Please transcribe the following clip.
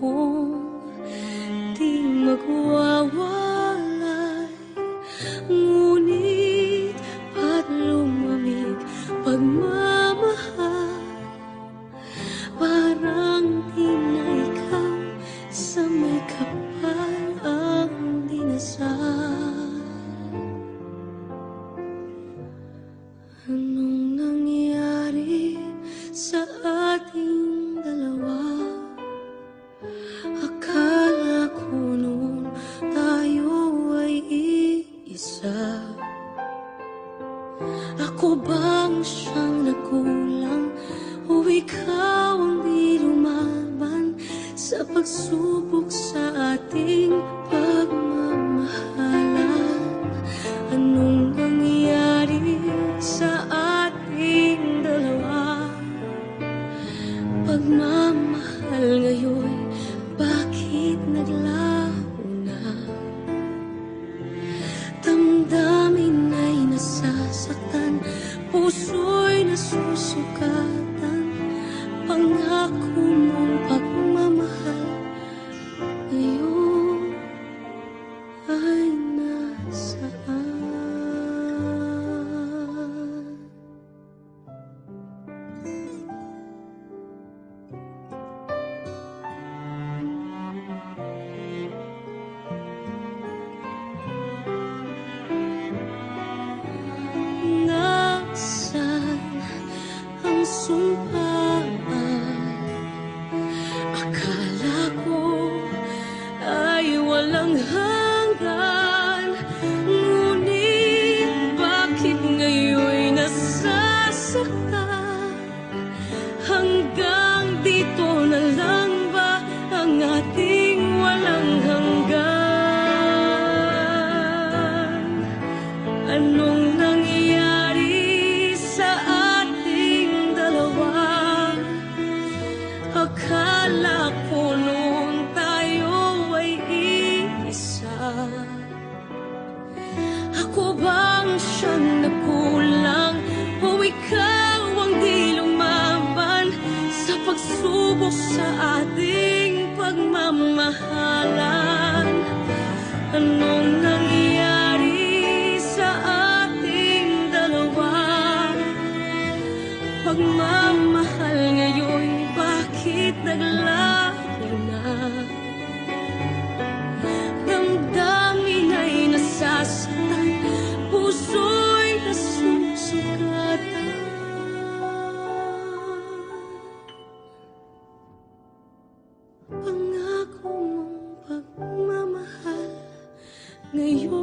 Pangakong di magwawalay. Ngunit ba't lumamig pagmamahal Parang di na sa may kapal Ako bang siyang nakulang o ikaw ang di lumaban Sa pagsubok sa ating pagmamahalan Anong nangyari sa ating dalawa? Pagmamahal ngayon, bakit naglaho 冷和 bang siyang nakulang O ikaw ang di lumaban Sa pagsubok sa ating pagmamahalan. Anong ngayon